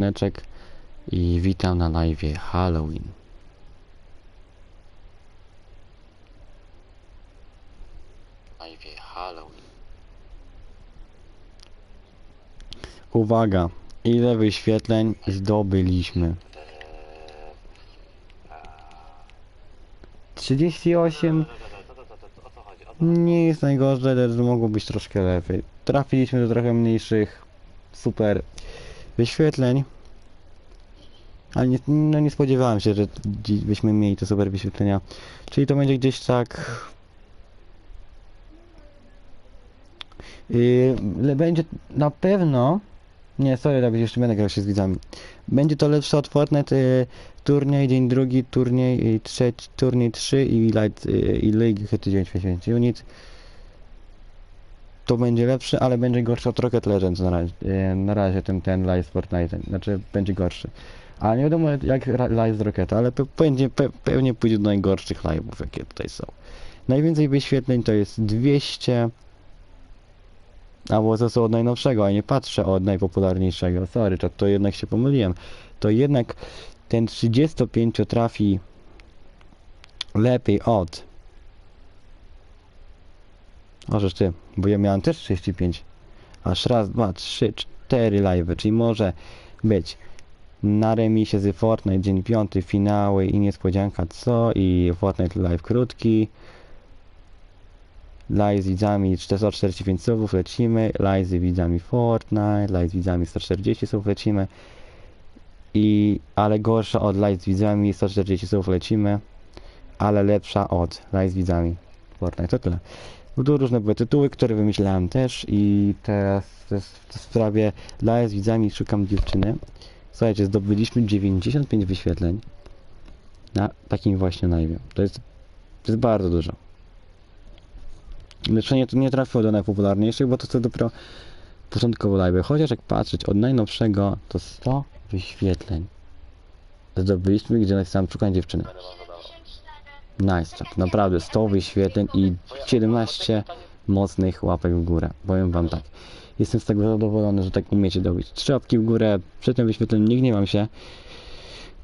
Neczek i witam na live Halloween. Live Halloween. Uwaga, ile wyświetleń zdobyliśmy? 38 nie jest najgorzej, lecz mogło być troszkę lepiej. Trafiliśmy do trochę mniejszych super wyświetleń. Ale nie, no nie spodziewałem się, że byśmy mieli te super wyświetlenia. Czyli to będzie gdzieś tak... Yy, będzie na pewno... Nie, sorry, Dawid, jeszcze będę grał się z widzami. Będzie to lepsze od Fortnite, yy, turniej, dzień drugi, turniej, yy, trzeci, turniej 3 i Light, yy, i League Hity 9 Unit. To będzie lepszy, ale będzie gorszy od Rocket Legends na razie. Yy, na razie ten, ten live z Fortnite, znaczy będzie gorszy. A nie wiadomo jak live z Rocketa, ale pe pewnie, pe pewnie pójdzie do najgorszych live'ów, jakie tutaj są. Najwięcej wyświetleń to jest 200. Albo to są od najnowszego, a nie patrzę od najpopularniejszego. Sorry, to, to jednak się pomyliłem. To jednak ten 35 trafi lepiej od. Możesz ty, bo ja miałem też 35. Aż raz, dwa, trzy, cztery live, czyli może być. Na remisie z Fortnite dzień piąty, finały i niespodzianka co? I Fortnite live krótki. Live z widzami 445 słów lecimy. Live z widzami Fortnite live z widzami 140 słów lecimy. I ale gorsza od live z widzami 140 słów lecimy. Ale lepsza od live z widzami Fortnite to tyle tu różne były tytuły, które wymyślałem też i teraz w sprawie live z widzami szukam dziewczyny Słuchajcie, zdobyliśmy 95 wyświetleń na takim właśnie live. To jest, to jest bardzo dużo. Leczenie to nie trafiło do najpopularniejszych, bo to jest dopiero początkowo live. Chociaż jak patrzeć od najnowszego, to 100 wyświetleń zdobyliśmy, gdzie napisałem szukam dziewczyny. Nice naprawdę 100 wyświetleń i 17 mocnych łapek w górę. Powiem wam tak. Jestem z tego zadowolony, że tak umiecie dobić. Trzy łapki w górę, przy tym wyświetleniem nie gniewam się,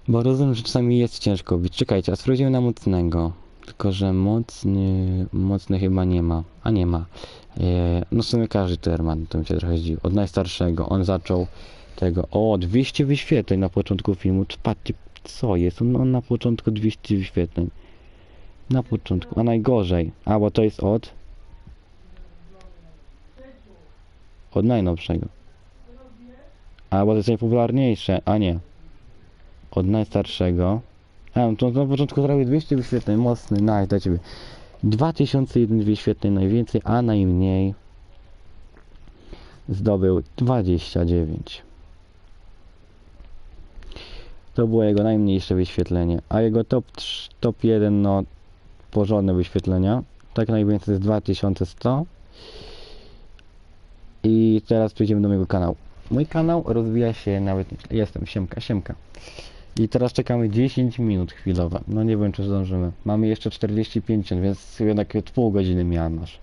bo rozumiem, że czasami jest ciężko bić. Czekajcie, a sprawdzimy na mocnego. Tylko, że mocny, mocny chyba nie ma. A nie ma. E, no w sumie każdy Terman, to mi się trochę zdziwił. Od najstarszego, on zaczął tego, o 200 wyświetleń na początku filmu. Patrzcie, co jest? On, on na początku 200 wyświetleń. Na początku, a najgorzej. A, bo to jest od od najnowszego. A, bo to jest najpopularniejsze, a nie. Od najstarszego. A, no to na początku zrobił 200 wyświetleń, mocny, nice, dla ciebie. 2001 wyświetleń najwięcej, a najmniej zdobył 29. To było jego najmniejsze wyświetlenie, a jego top, trz- top 1, no, porządne wyświetlenia. Tak najwięcej jest 2100. I teraz przejdziemy do mojego kanału. Mój kanał rozwija się nawet. Jestem, siemka, siemka. I teraz czekamy 10 minut chwilowe. No nie wiem, czy zdążymy. Mamy jeszcze 45, więc jednak pół godziny miałem aż.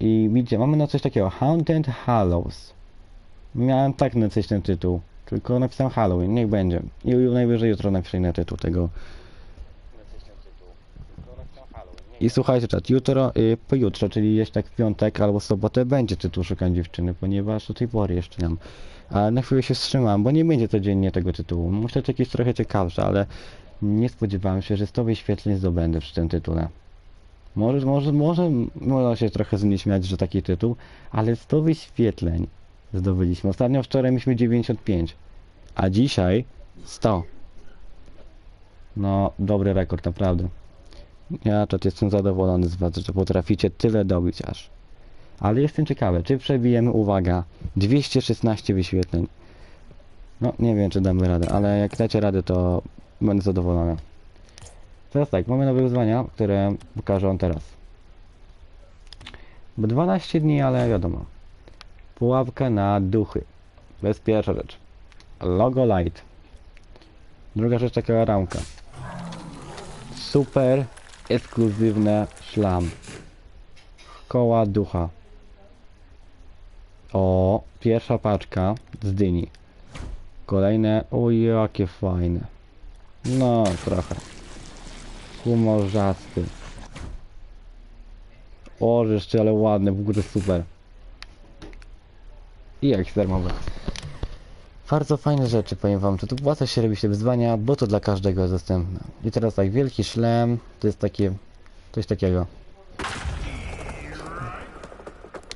I widzicie, mamy na coś takiego. Haunted Hallows. Miałem tak napisać ten tytuł. Tylko napisałem Halloween, niech będzie. I najwyżej jutro napiszę na tytuł tego I słuchajcie, czat, jutro, y, pojutrze, czyli jeśli tak w piątek albo sobotę będzie tytuł Szukam Dziewczyny, ponieważ do tej pory jeszcze nie mam. Ale na chwilę się wstrzymałem, bo nie będzie codziennie tego tytułu. Muszę to jakieś trochę ciekawsze, ale nie spodziewałem się, że 100 wyświetleń zdobędę przy tym tytule. Może, może, może, można się trochę z mnie śmiać, że taki tytuł, ale 100 wyświetleń zdobyliśmy. Ostatnio wczoraj mieliśmy 95, a dzisiaj 100. No, dobry rekord, naprawdę. Ja to jestem zadowolony z was, że potraficie tyle dobić aż. Ale jestem ciekawy, czy przebijemy, uwaga, 216 wyświetleń. No, nie wiem, czy damy radę, ale jak dacie radę, to będę zadowolony. Teraz tak, mamy nowe wyzwania, które pokażę wam teraz. Bo 12 dni, ale wiadomo. Pułapka na duchy. To jest pierwsza rzecz. Logo light. Druga rzecz, taka ramka. Super ekskluzywne szlam. Koła ducha. O, pierwsza paczka z dyni. Kolejne, o jakie fajne. No, trochę. Humorzasty. O, jeszcze, ale ładne, w ogóle super. I jak darmowe. Bardzo fajne rzeczy, powiem wam, to tu opłaca się robić te wyzwania, bo to dla każdego jest dostępne. I teraz tak, wielki szlem, to jest takie, coś takiego.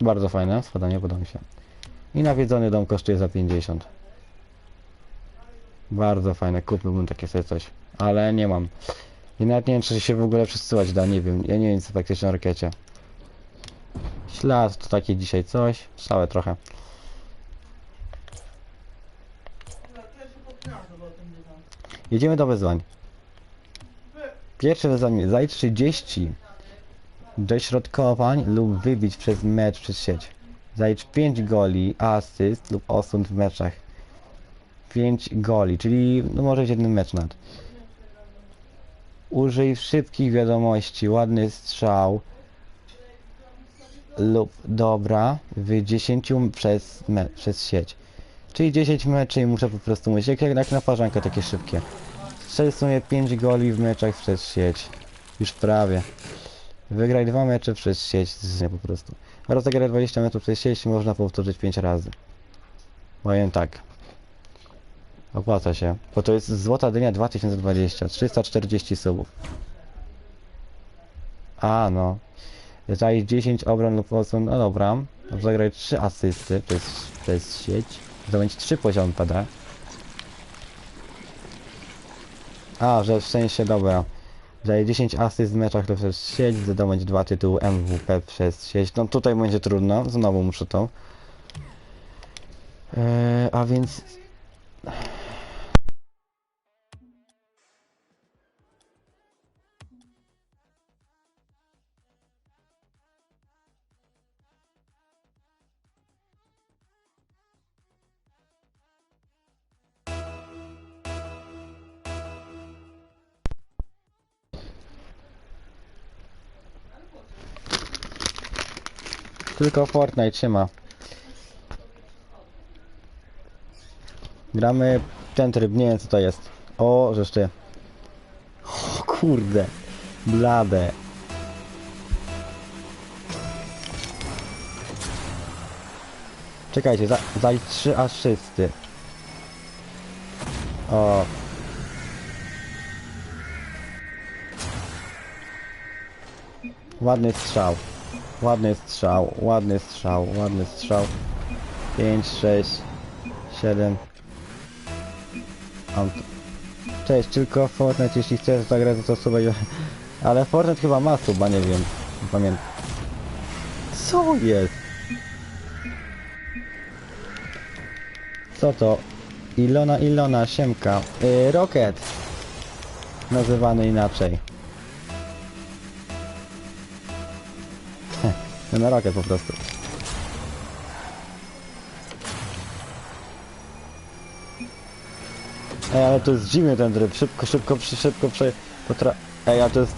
Bardzo fajne, spadanie, podoba mi się. I nawiedzony dom kosztuje za 50. Bardzo fajne, kupiłbym takie sobie coś, ale nie mam. I nawet nie wiem, czy się w ogóle przesyłać da, nie wiem, ja nie wiem co faktycznie na rakiecie. Ślad to takie dzisiaj coś, szałe trochę. Jedziemy do wyzwań. Pierwsze wyzwanie, zajdź 30 dośrodkowań lub wybić przez mecz przez sieć. Zajdź 5 goli, asyst lub osąd w meczach. 5 goli, czyli no może jeden mecz nad. Użyj szybkich wiadomości, ładny strzał lub dobra w 10 przez, przez sieć. Czyli 10 meczy i muszę po prostu mówić, jak, jak na parzankę takie szybkie. Strzelił w sumie 5 goli w meczach przez sieć. Już prawie. Wygraj dwa mecze przez sieć, z- po prostu. Rozegrać 20 metrów przez sieć można powtórzyć 5 razy. Powiem tak. Opłaca się. Bo to jest złota dynia 2020. 340 subów. A no. Zaj 10 obron lub osłon. No dobra. Zagraj 3 asysty przez, przez sieć. Zdobądź 3 poziom pada. A, że w sensie dobra. Daje 10 asyst w meczach to przez sieć, zdobądź dwa tytuły MVP przez sieć. No tutaj będzie trudno, znowu muszę to. Eee, a więc... Tylko Fortnite się ma. Gramy ten tryb, nie wiem co to jest. O, żeż ty. O kurde. Blade. Czekajcie, za, za trzy asysty. O. Ładny strzał. Ładny strzał, ładny strzał, ładny strzał. 5, 6, 7. Mam tu- Cześć, tylko Fortnite, jeśli chcesz zagrać, to sobie... Ale Fortnite chyba ma suba, nie wiem. Nie pamiętam. Co jest? Co to? Ilona, Ilona, Siemka. Yy, Rocket. Nazywany inaczej. No na rakę po prostu. Ej, ale to jest dziwny ten tryb. Szybko, szybko, szybko, prze... Potra... Ej, a to jest...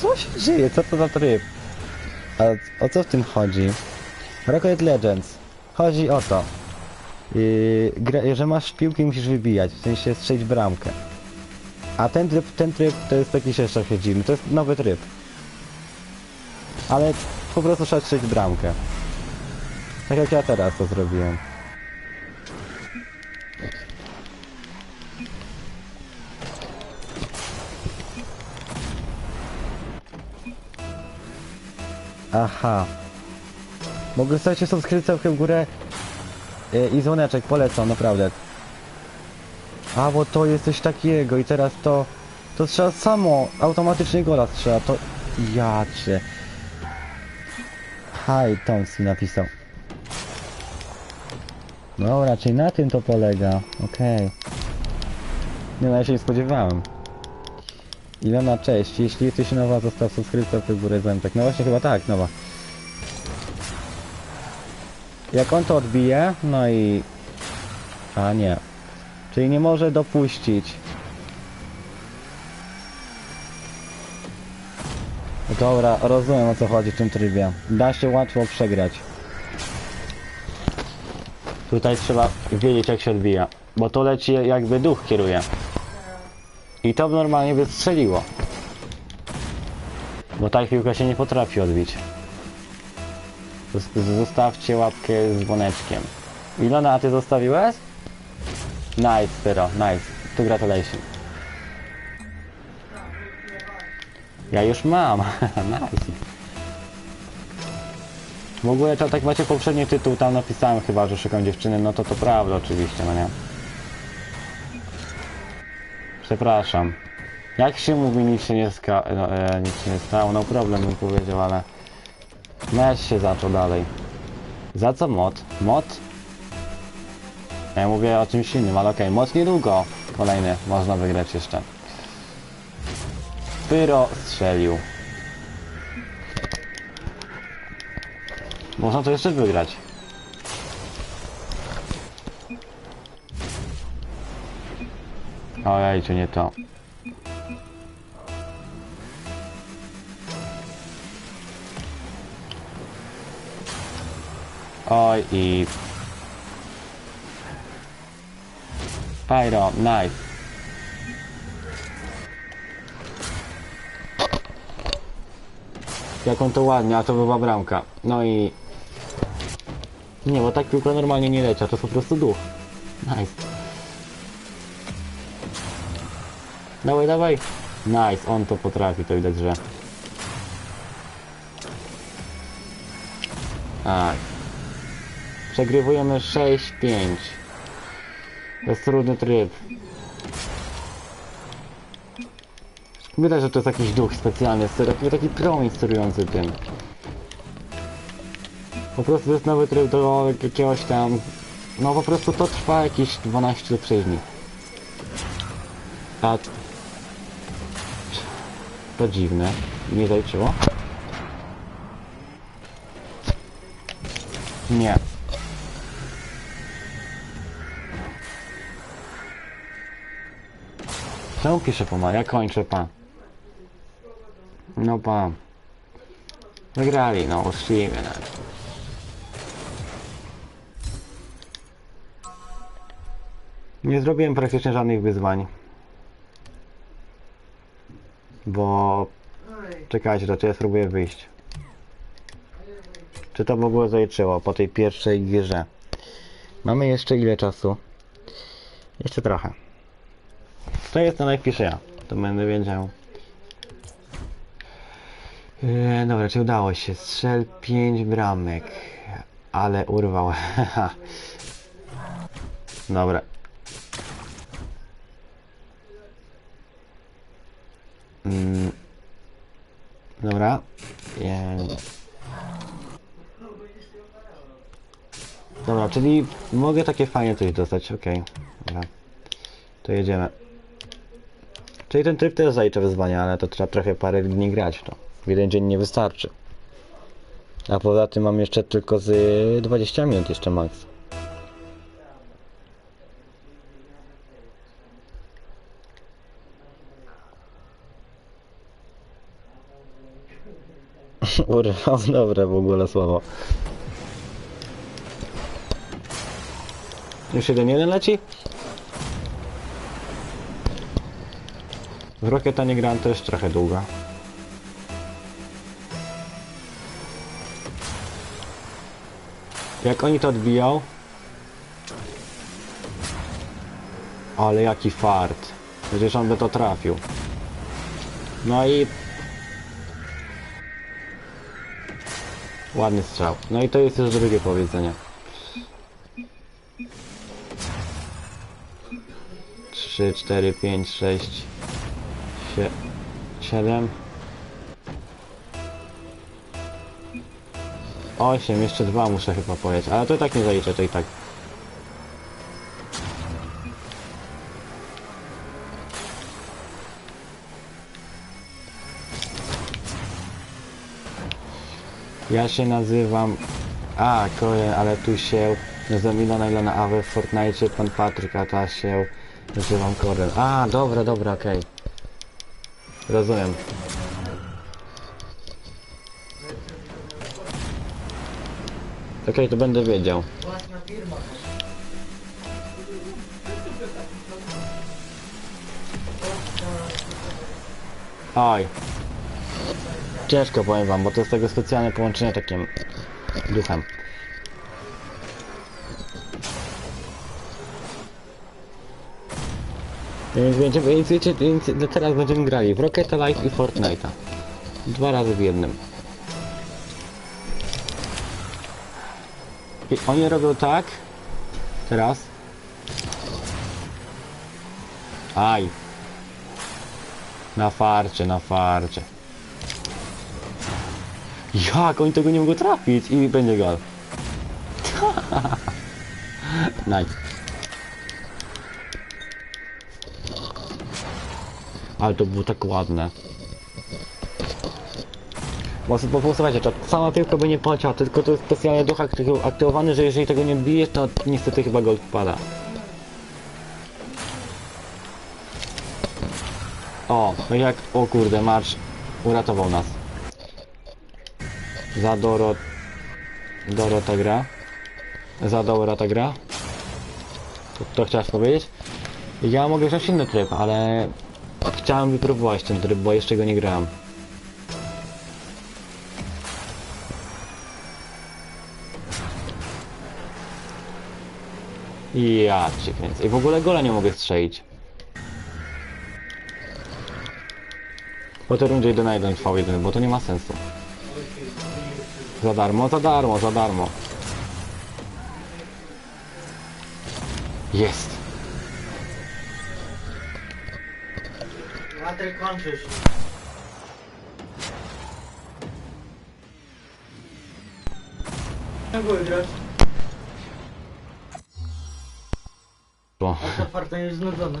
Co się dzieje? Co to za tryb? A o co w tym chodzi? Rocket Legends. Chodzi o to. Yy, że masz piłki musisz wybijać, w sensie strzelić bramkę. A ten tryb, ten tryb to jest jakiś jeszcze dziwny. To jest nowy tryb. Ale po prostu trzeba strzelić bramkę. Tak jak ja teraz to zrobiłem. Aha. Mogę stać się subskrypcją w górę yy, i dzwoneczek, polecam, naprawdę. A, bo to jest coś takiego i teraz to... To trzeba samo, automatycznie gola strzela, to... Jacie. Hi, Toms mi napisał. No, raczej na tym to polega. Okej. Nie no, ja się nie spodziewałem. Ilona, cześć. Jeśli jesteś nowa, zostaw subskrypcję w górę zębek. No właśnie, chyba tak, nowa. Jak on to odbije, no i... A nie. Czyli nie może dopuścić. Dobra, rozumiem o co chodzi w tym trybie. Da się łatwo przegrać. Tutaj trzeba wiedzieć jak się odbija, bo to leci jakby duch kieruje. I to normalnie by strzeliło. Bo ta piłka się nie potrafi odbić. Zos- Zostawcie łapkę z dzwoneczkiem. Ilona, a ty zostawiłeś? Nice, Pyro, nice. Tu gratulation. Ja już mam. nice. W ogóle to tak macie poprzedni tytuł, tam napisałem chyba, że szukam dziewczyny, no to to prawda oczywiście, no nie. Przepraszam. Jak się mówi, nic się nie, ska no, e, nic się nie stało, no problem bym powiedział, ale... Mecz się zaczął dalej. Za co mod? Mod? Ja mówię o czymś innym, ale okej, mod niedługo. Kolejny, można wygrać jeszcze. Pyro strzelił. Można to jeszcze wygrać. Ojej, czy nie to. Oj i... Pyro, nice. Jak on to ładnie, a to była bramka. No i... Nie, bo tak piłka normalnie nie leci, a to jest po prostu duch. Nice. Dawaj, dawaj. Nice, on to potrafi, to widać, że... Tak. Przegrywujemy 6-5. To jest trudny tryb. Widać, że to jest jakiś duch specjalny, ster- taki promień sterujący tym. Po prostu to jest nowy tryb do jakiegoś tam... No po prostu to trwa jakieś 12 lub 6 dni. A... To dziwne. Nie zaliczyło? Nie. Czemu piszę poma? Ja kończę pa. No pa. Wygrali, no uczciwie nawet. Nie zrobiłem praktycznie żadnych wyzwań. Bo... Czekajcie, to czy ja spróbuję wyjść. Czy to w ogóle zaliczyło po tej pierwszej grze? Mamy jeszcze ile czasu? Jeszcze trochę. To jest to najpiszę ja. To będę wiedział. Eee, dobra, czy udało się? Strzel 5 bramek. Ale urwał. dobra. Mm. Dobra. Eee. Dobra, czyli mogę takie fajnie coś dostać, okej. Dobra. To jedziemy. Czyli ten tryb też zaliczę wyzwania, ale to trzeba trochę parę dni grać w to. Jeden dzień nie wystarczy. A poza tym mam jeszcze tylko z y, 20 minut jeszcze max. Urwał, dobre w ogóle słowo. Już jeden jeden leci? W Rocketa nie grałem też trochę długo. Jak oni to odbiją? Ale jaki fart. Przecież on by to trafił. No i... Ładny strzał. No i to jest już drugie powiedzenie. 3, 4, 5, 6, 7 8, jeszcze dwa muszę chyba powiedzieć, ale to i tak nie zaliczę, to i tak. Ja się nazywam... A, Kojen, ale tu się... Nazywam Ilona Ilona, a we Fortnite pan Patryk, a ta się... Nazywam Koren. A, dobra, dobra, okej. Rozumiem. Okej, to będę wiedział. Oj. Ciężko powiem wam, bo to jest tego specjalne połączenie takim duchem. Więc będziemy, więc wiecie, więc teraz będziemy grali w Rocket Life i Fortnite'a. Dwa razy w jednym. I oni robią tak. Teraz. Aj. Na farcie, na farcie. Jak? Oni tego nie mogą trafić i będzie gol. nice. Ale to było tak ładne. Posłuchajcie, to sama piłka by nie poleciała, tylko to jest specjalnie duch akty- aktywowany, że jeżeli tego nie bijesz, to niestety chyba gol wpada. O, jak, o kurde, Marsz uratował nas. Za Doro... Dorota gra. Za Dorota gra. To, to chciałeś powiedzieć? Ja mogę wziąć inny tryb, ale... Chciałem wypróbować ten tryb, bo jeszcze go nie grałem. Ja cię kręcę. I w ogóle gola nie mogę strzelić. Po tej rundzie idę na 1 V1, bo to nie ma sensu. Za darmo, za darmo, za darmo. Jest. Patryk, kończysz. Były grać. O, A to farta jest znudzony.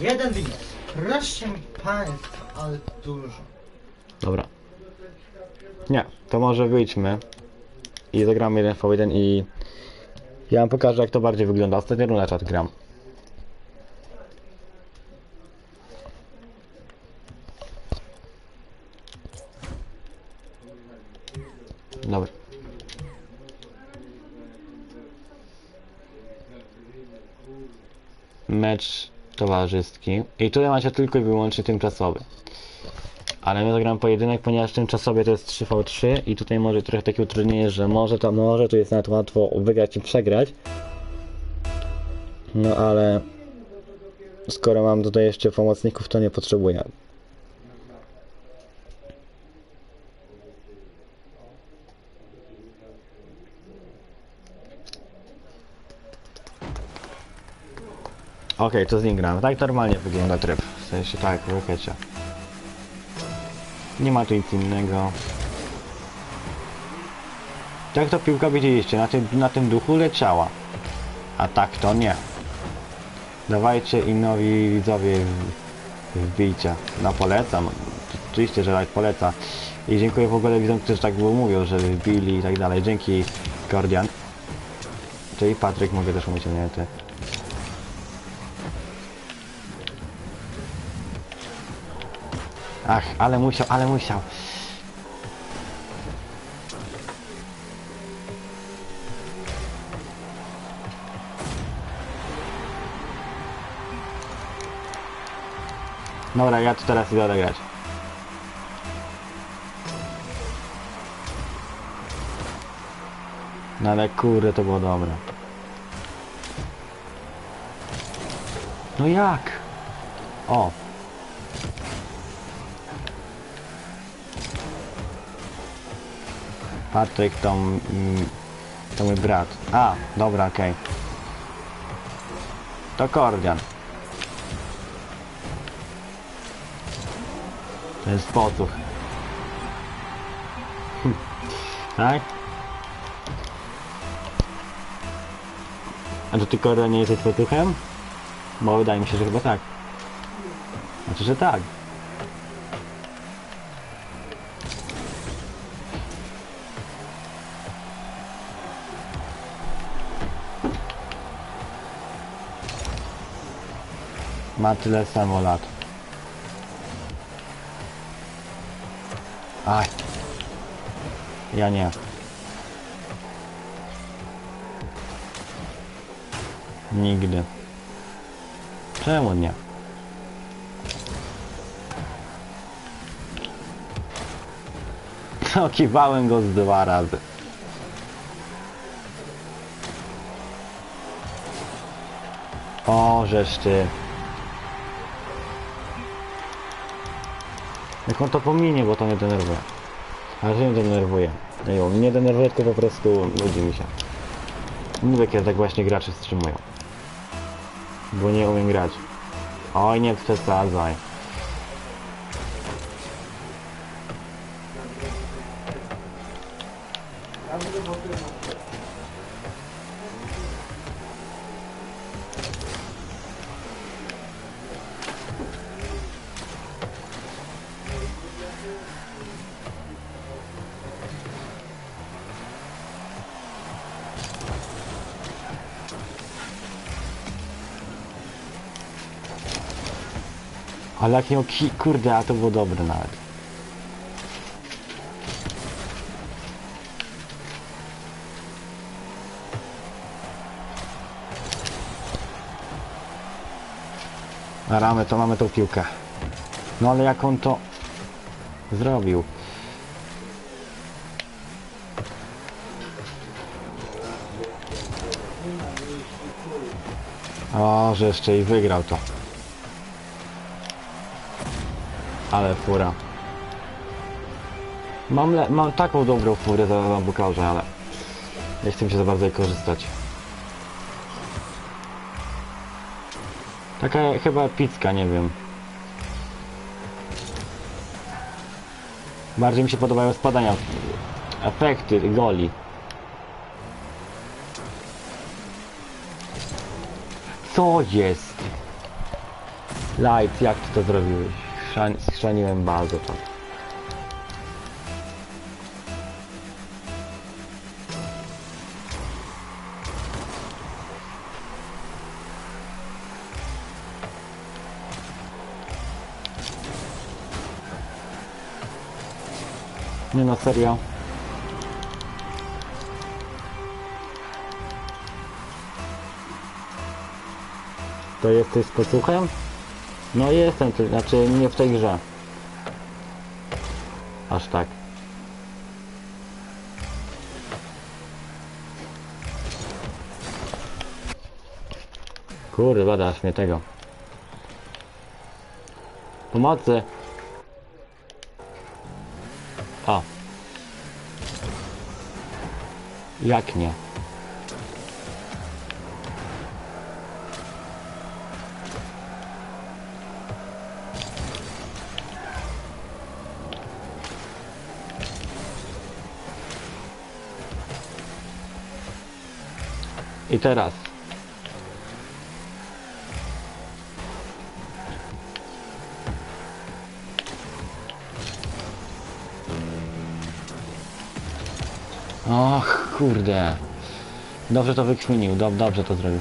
Jeden winek. Proszę państwa, ale dużo. dobra. Nie, to może wyjdźmy. I zagramy 1 V1 i... Ja wam pokażę jak to bardziej wygląda. Ostatnio runę czat gram. Dobra. Mecz towarzyski. I tutaj macie tylko i wyłącznie tymczasowy. Ale my zagram pojedynek, ponieważ tymczasowy to jest 3v3 i tutaj może trochę takie utrudnienie, że może to może tu jest nawet łatwo wygrać i przegrać. No ale skoro mam tutaj jeszcze pomocników, to nie potrzebuję. Okej, to z. Tak normalnie wygląda tryb. W sensie tak, w rokecie. Nie ma tu nic innego. Jak to piłka widzieliście, na tym, na tym duchu leciała. A tak to nie. Dawajcie i nowi widzowie wbijcie. No polecam. Oczywiście, że like poleca. I dziękuję w ogóle widzom, którzy tak było mówią, że wbili i tak dalej. Dzięki Kordian. Czyli Patryk, mogę też mówić, nie ty. Ach, ale musiał, ale musiał. Dobra, ja tu teraz idę odegrać. No ale kurde, to było dobre. No jak? O, Patryk to, mm, to mój brat. A, dobra, okej. To Kordian. To jest potuch. Tak? A to ty Kordian nie jesteś potuchem? Bo wydaje mi się, że chyba tak. Znaczy, że tak. Ma tyle samo lat. Aj. Ja nie. Nigdy. Czemu nie? Okiwałem go z dwa razy. O, żeż ty. Jak on to pominie, bo to mnie denerwuje. Ale to mnie denerwuje. Nie, on mnie denerwuje, tylko po prostu nudzi mi się. Mówię, kiedy tak właśnie gracze wstrzymują. Bo nie umiem grać. Oj, nie przesadzaj. Ale jak miał ki... Kurde, a to było dobre nawet. Na ramę to mamy tą piłkę. No ale jak on to zrobił? O, że jeszcze i wygrał to. Ale fura. Mam, le- mam taką dobrą furę za, za bukarze, ale nie chcę się za bardzo jej korzystać. Taka chyba epicka, nie wiem. Bardziej mi się podobają spadania. Efekty goli. Co jest? Light, jak ty to zrobiłeś? Chrzan- Schrzaniłem bardzo to. Nie no, serio. To jesteś posłuchem? No jestem, to znaczy nie w tej grze. Aż tak. Kurde, badasz mnie tego. Pomocy! O. Jak nie? Teraz. Och, kurde. Dobrze to wykminił, dob dobrze to zrobił.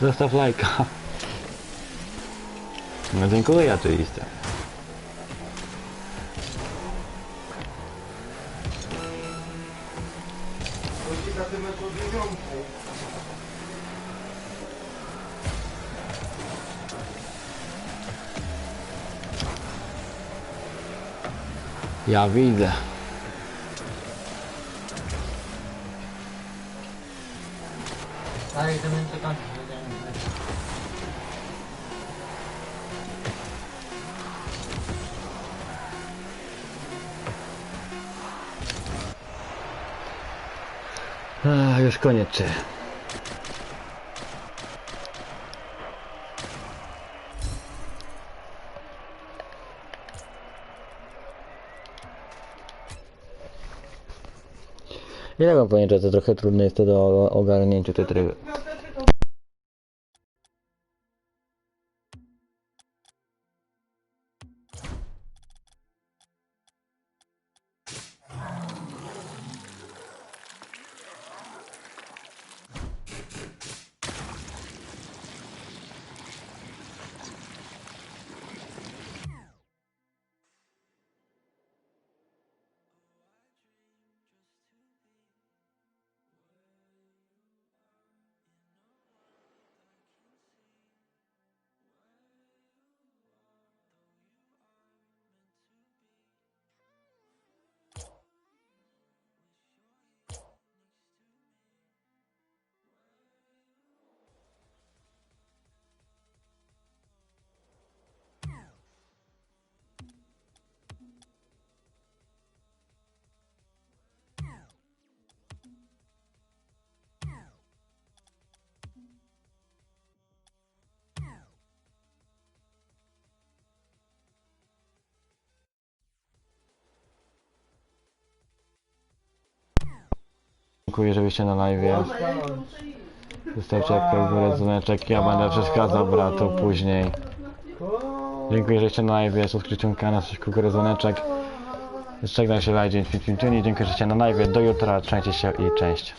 Zostaw lajka. No dziękuję oczywiście. Ja widzę. Już koniec. Ja tak mam pojęcie, że to trochę trudne jest to do ogarnięcia tej tryby. Dziękuję, że byście na live. Zostawcie łapkę w górę, dzwoneczek. Ja będę przeszkadzał bratu później. Dziękuję, że jesteście na live. Subskrypcją kanał, w górę, dzwoneczek. Żegnam się, Lajdzień, Dziękuję, że jesteście na live. Do jutra. Trzymajcie się i cześć.